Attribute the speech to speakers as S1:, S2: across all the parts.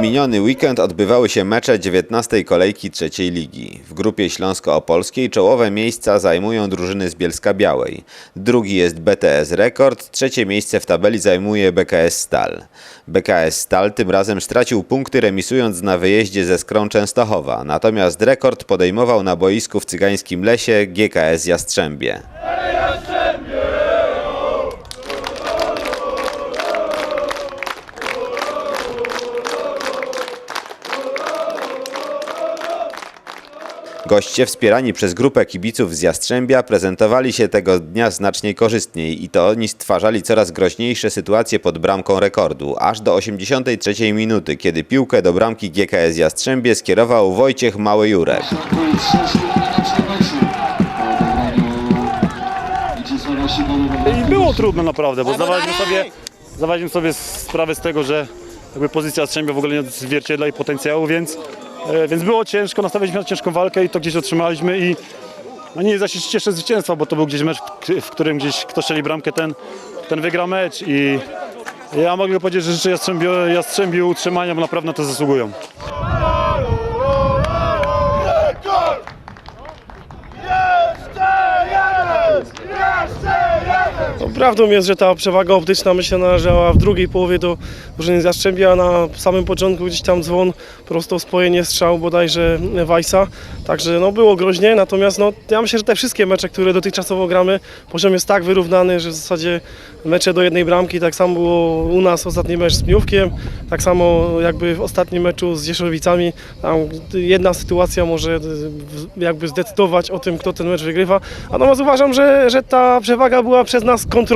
S1: miniony weekend odbywały się mecze 19. kolejki trzeciej ligi. W grupie śląsko-opolskiej czołowe miejsca zajmują drużyny z Bielska Białej. Drugi jest BTS Rekord, trzecie miejsce w tabeli zajmuje BKS Stal. BKS Stal tym razem stracił punkty remisując na wyjeździe ze Skrą Częstochowa, natomiast rekord podejmował na boisku w Cygańskim Lesie GKS Jastrzębie. Goście wspierani przez grupę kibiców z Jastrzębia prezentowali się tego dnia znacznie korzystniej i to oni stwarzali coraz groźniejsze sytuacje pod bramką rekordu, aż do 83 minuty, kiedy piłkę do bramki GKS Jastrzębie skierował Wojciech Mały-Jurek.
S2: I było trudno naprawdę, bo zdawaliśmy sobie, zdawaliśmy sobie sprawę z tego, że jakby pozycja Strzębia w ogóle nie odzwierciedla jej potencjału, więc, więc było ciężko, nastawialiśmy na ciężką walkę i to gdzieś otrzymaliśmy i no nie za się cieszę zwycięstwa, bo to był gdzieś mecz, w- w którym gdzieś kto strzeli bramkę, ten, ten wygra mecz i ja mogę powiedzieć, że życzę Jastrzębiu, Jastrzębiu utrzymania, bo naprawdę na to zasługują.
S3: Prawdą jest, że ta przewaga optyczna myślę należała w drugiej połowie do z Jastrzębia, a na samym początku gdzieś tam dzwon prosto spojenie strzał bodajże Wajsa, także no było groźnie, natomiast no ja myślę, że te wszystkie mecze, które dotychczasowo gramy, poziom jest tak wyrównany, że w zasadzie mecze do jednej bramki, tak samo było u nas ostatni mecz z Pniówkiem, tak samo jakby w ostatnim meczu z Dzieszowicami, tam jedna sytuacja może jakby zdecydować o tym, kto ten mecz wygrywa, natomiast uważam, że, że ta przewaga była przez nas kontrolowana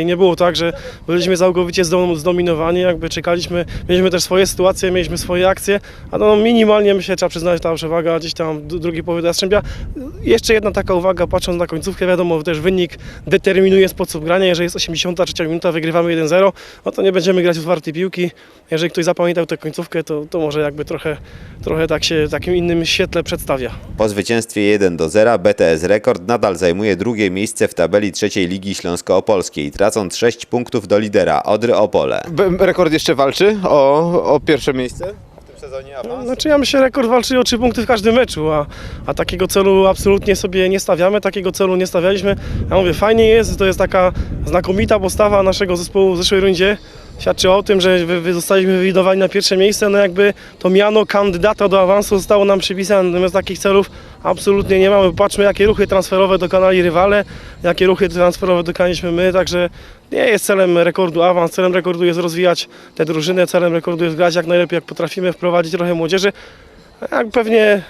S3: i nie było tak, że byliśmy całkowicie zdom- zdominowani, jakby czekaliśmy, mieliśmy też swoje sytuacje, mieliśmy swoje akcje, a no minimalnie myślę, trzeba przyznać, ta przewaga gdzieś tam w drugiej połowie do Jastrzębia. Jeszcze jedna taka uwaga, patrząc na końcówkę, wiadomo, też wynik determinuje sposób grania, jeżeli jest 83 minuta, wygrywamy 1-0, no to nie będziemy grać otwartej piłki, jeżeli ktoś zapamiętał tę końcówkę, to, to może jakby trochę, trochę tak się w takim innym świetle przedstawia.
S1: Po zwycięstwie 1 do 0 BTS Rekord nadal zajmuje drugie miejsce w tabeli trzeciej ligi śląsko-opolskiej, tracąc 6 punktów do lidera Odry Opole.
S4: B- Rekord jeszcze walczy o, o pierwsze miejsce w tym sezonie awans?
S3: Znaczy ja myślę, rekord walczy o trzy punkty w każdym meczu, a, a takiego celu absolutnie sobie nie stawiamy, takiego celu nie stawialiśmy. Ja mówię, fajnie jest, to jest taka znakomita postawa naszego zespołu w zeszłej rundzie. Świadczy o tym, że wy, zostaliśmy wywidowani na pierwsze miejsce, no jakby to miano kandydata do awansu zostało nam przypisane, natomiast takich celów absolutnie nie mamy. Patrzmy, jakie ruchy transferowe dokonali rywale, jakie ruchy transferowe dokonaliśmy my, także nie jest celem rekordu awans, celem rekordu jest rozwijać tę drużynę, celem rekordu jest grać jak najlepiej, jak potrafimy, wprowadzić trochę młodzieży. Jak pewnie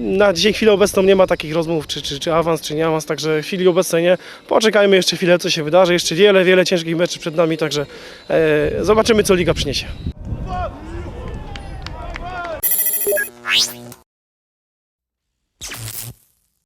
S3: na dzisiaj chwilę obecną nie ma takich rozmów, czy, czy, czy awans, czy nie awans, także w chwili obecnej nie. Poczekajmy jeszcze chwilę, co się wydarzy. Jeszcze wiele, wiele ciężkich meczów przed nami, także e, zobaczymy, co liga przyniesie.